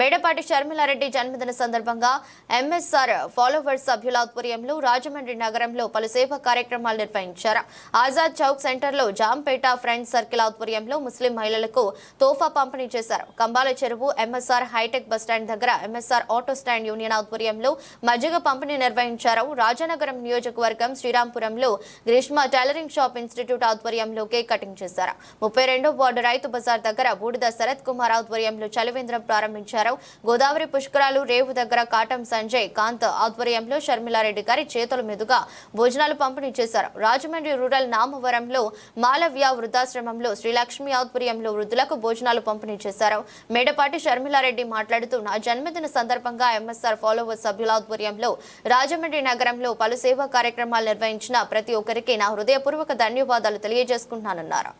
మేడపాటి షర్మిలారెడ్డి జన్మదిన సందర్భంగా MSR followers సభ్యుల ఆధ్వర్యంలో రాజమండ్రి నగరంలో పలు సేవా కార్యక్రమాలు నిర్వహించారు. ఆజాద్ చౌక్ సెంటర్లో జాంపేట ఫ్రెండ్స్ సర్కిల్ ఆధ్వర్యంలో ముస్లిం మహిళలకు తోఫా పంపిణీ చేశారు. Kambala Cheruvu MSR hi-tech bus stand దగ్గర ఎంఎస్ఆర్ ఆటో స్టాండ్ యూనియన్ ఆధ్వర్యంలో మజ్జిగ పంపిణీ నిర్వహించారు. రాజనగరం నియోజకవర్గం శ్రీరాంపురంలో గ్రీష్మ టైలరింగ్ షాప్ ఇన్స్టిట్యూట్ ఆధ్వర్యంలో కేక్ కటింగ్ చేశారు. ముప్పై రెండో వార్డు రైతు బజార్ దగ్గర బూడిద శరత్ కుమార్ ఆధ్వర్యంలో చలివేంద్రం ప్రారంభించారు. గోదావరి పుష్కరాలు రేవు దగ్గర కాటం సంజయ్ కాంత్ ఆధ్వర్యంలో షర్మిలారెడ్డి గారి చేతుల మీదుగా భోజనాలు పంపిణీ చేశారు. రాజమండ్రి రూరల్ నామవరంలో మాలవ్య వృద్ధాశ్రమంలో శ్రీలక్ష్మి ఆధ్వర్యంలో వృద్ధులకు భోజనాలు పంపిణీ చేశారు. మేడపాటి షర్మిలారెడ్డి మాట్లాడుతూ నా జన్మదిన సందర్భంగా ఎంఎస్ఆర్ ఫాలోవర్ సభ్యుల ఆధ్వర్యంలో రాజమండ్రి నగరంలో పలు సేవా కార్యక్రమాలు నిర్వహించిన ప్రతి ఒక్కరికి నా హృదయపూర్వక ధన్యవాదాలు తెలియజేసుకుంటున్నానన్నారు.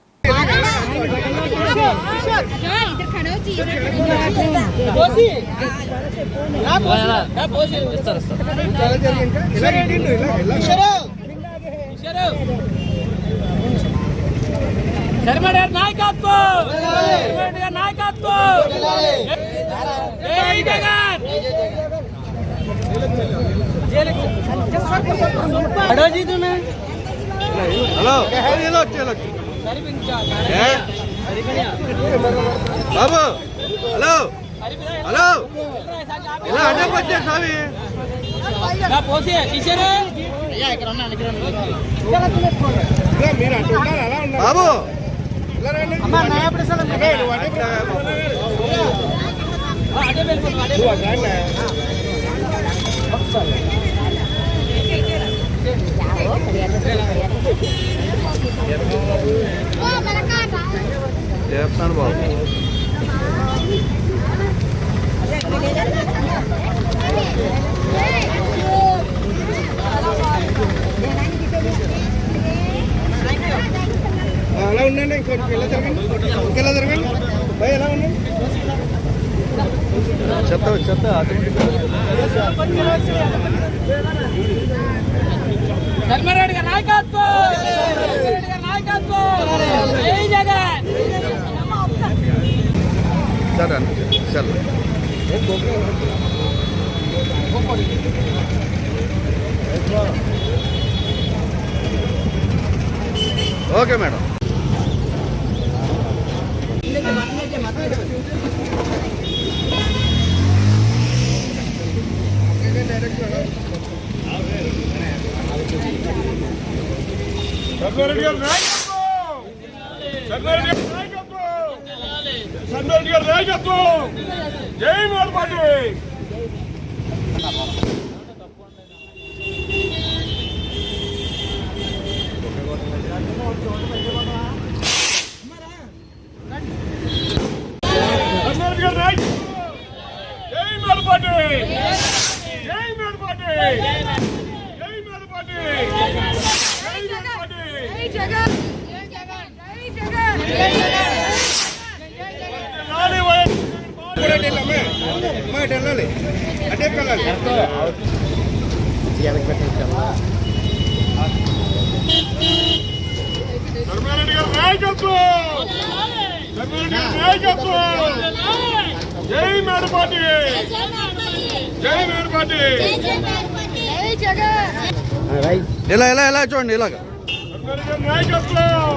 శర్మడ నాయకత్వం శర్మడ గారి నాయకత్వం జై బాబు హలో హలో ఇలా అడ్డం వచ్చే స్వామి. నా పోసి టీచరు బాబు అదే వెళ్ళిపోతుంది అదే చెప్తాను బాబు అలా ఉండండి ఇంకొంచెం ఇలా జరగండి ఇంకెలా జరగండి భయ ఎలా ఉండండి శర్మరెడ్డి గారి నాయకత్వం! జగన్! సరే సరే ఓకే మేడం సర్వారెడ్డి గారి నాయకత్వం! సర్వారెడ్డి గారి నాయకత్వం! సర్వారెడ్డి నాయకత్వం! జై గారి నాయకత్వం జై మార్పాటి జై మార్పాటి జై మార్పాటి జై మార్పాటి లాలి వైఎస్ కూడా వెళ్ళామే అమ్మా ఇటు వెళ్ళాలి అటే వెళ్ళాలి ధర్మారెడ్డి గారి నాయకత్వం. జై మేడపాటి జై మేడపాటి ఇలా ఇలా ఇలా చూడండి ఇలాగా నాయకత్వం.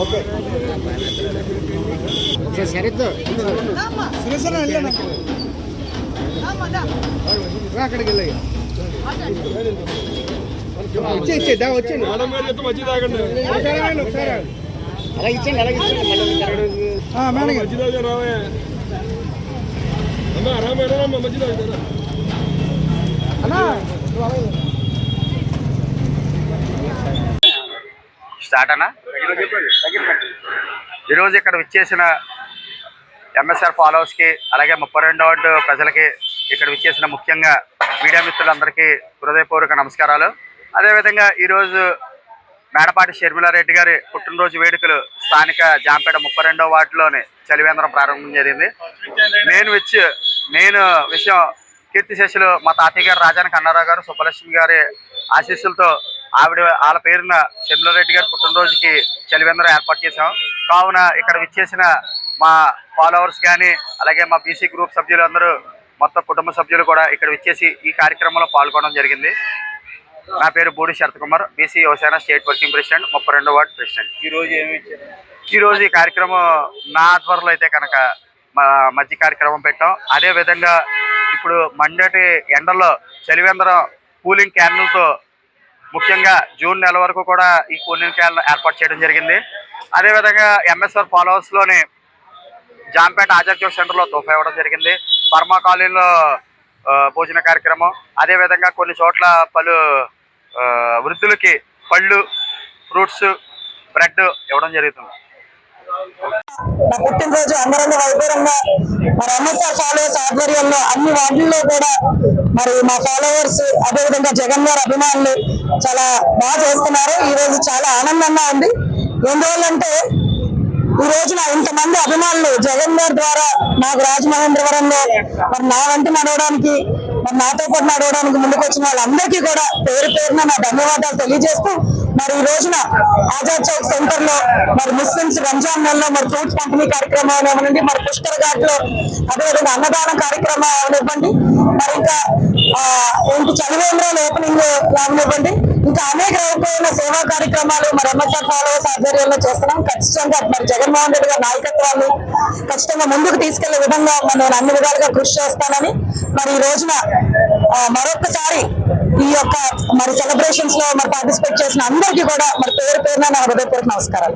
ఓకే సురేశ్వర వెళ్ళాను అక్కడికి వెళ్ళాయి ఇచ్చే ఇచ్చే దా వచ్చేయండి మేడం గారు చెప్తే మజ్జి తాగండి ఒకసారి ఆగండి, ఒకసారి ఆగండి. అలా ఇచ్చేయండి అలాగే ఇచ్చేయండి మళ్ళీ జరగడం మేడం మజ్జి తాగా రావే అమ్మా రామా రామా మజ్జి తాగుతారా స్టార్ట్ అన్నా? ఈరోజు ఇక్కడ విచ్చేసిన ఎంఎస్ఆర్ ఫాలోవర్స్కి అలాగే ముప్పై రెండో వార్డు ప్రజలకి ఇక్కడ విచ్చేసిన ముఖ్యంగా మీడియా మిత్రులందరికీ హృదయపూర్వక నమస్కారాలు. అదేవిధంగా ఈరోజు మేడపాటి షర్మిలారెడ్డి గారి పుట్టినరోజు వేడుకలు స్థానిక జాంపేట ముప్పై రెండో వార్డులోని చలివేంద్రం ప్రారంభం జరిగింది. మెయిన్ విచ్ మెయిన్ విషయం కీర్తిశేషులు మా తాతయ్య గారు రాజాని కన్నారావు గారు సుబ్బలక్ష్మి గారి ఆశీస్సులతో ఆవిడ వాళ్ళ పేరున షర్మిలారెడ్డి గారి పుట్టినరోజుకి చలివేంద్రం ఏర్పాటు చేశాం. కావున ఇక్కడ విచ్చేసిన మా ఫాలోవర్స్ కానీ అలాగే మా బీసీ గ్రూప్ సభ్యులు అందరూ మొత్తం కుటుంబ సభ్యులు కూడా ఇక్కడ విచ్చేసి ఈ కార్యక్రమంలో పాల్గొనడం జరిగింది. నా పేరు Boodi Sarath Kumar BC Yuvasena state working president ముప్పై రెండో వార్డు ప్రెసిడెంట్. ఈ రోజు ఏమి ఈ రోజు ఈ కార్యక్రమం నా ఆధ్వర్యంలో అయితే కనుక మా మధ్య కార్యక్రమం పెట్టాం. అదే విధంగా ఇప్పుడు మండటి ఎండల్లో చలివేంద్రం కూలింగ్ క్యాన్లతో ముఖ్యంగా జూన్ నెల వరకు కూడా ఈ కూలింగ్ క్యాన్ ఏర్పాటు చేయడం జరిగింది. అదేవిధంగా ఎంఎస్ఆర్ ఫాలోవర్స్లోని జాంపేట ఆచార్య చౌక్ సెంటర్లో తోఫా ఇవ్వడం జరిగింది. బర్మా కాలనీలో భోజన కార్యక్రమం. అదేవిధంగా కొన్ని చోట్ల పలు వృద్ధులకి పళ్ళు ఫ్రూట్స్ బ్రెడ్ ఇవ్వడం జరుగుతుంది. నా పుట్టినరోజు అంగరంగ వైభవంగా మరి ఎంఎస్ఆర్ ఫాలోవర్స్ ఆధ్వర్యంలో అన్ని వార్డుల్లో కూడా మరి మా ఫాలోవర్స్ అదేవిధంగా జగన్ గారు అభిమానులు చాలా బాగా చేస్తున్నారు. ఈ రోజు చాలా ఆనందంగా ఉంది. ఎందువల్లంటే ఈ రోజున ఇంతమంది అభిమానులు జగన్ గారి ద్వారా నాకు రాజమహేంద్రవరంలో మరి నా వంటి నడవడానికి మరి నాతో పాటు నడవడానికి ముందుకు వచ్చిన వాళ్ళందరికీ కూడా పేరు పేరున నా ధన్యవాదాలు తెలియజేస్తూ మరి ఈ రోజున ఆజాద్ చౌక్ సెంటర్లో మరి ముస్లిమ్స్ రంజాన్ నెలలో మరి ఫ్రూట్స్ పంపిణీ కార్యక్రమం అవనివ్వండి మరి పుష్కర్ ఘాట్లో అదేవిధంగా అన్నదానం కార్యక్రమం అవనివ్వండి మరి ఇంకా ఆ, ఏంటి ఓపెనింగ్ అవనివ్వండి ఇంకా అనేక రకమైన సేవా కార్యక్రమాలు మరి ఎంఎస్ఆర్ ఫాలోవర్స్ ఆధ్వర్యంలో చేస్తున్నాం. ఖచ్చితంగా మరి జగన్మోహన్ రెడ్డి గారి నాయకత్వాన్ని ఖచ్చితంగా ముందుకు తీసుకెళ్ళే విధంగా నేను అన్ని విధాలుగా కృషి చేస్తానని మరి ఈ రోజున మరొకసారి ఈ యొక్క మరి సెలబ్రేషన్స్లో మరి పార్టిసిపేట్ చేసిన అందరికీ కూడా మరి పేరు పేరున నా హృదయపూర్వక నమస్కారాలు.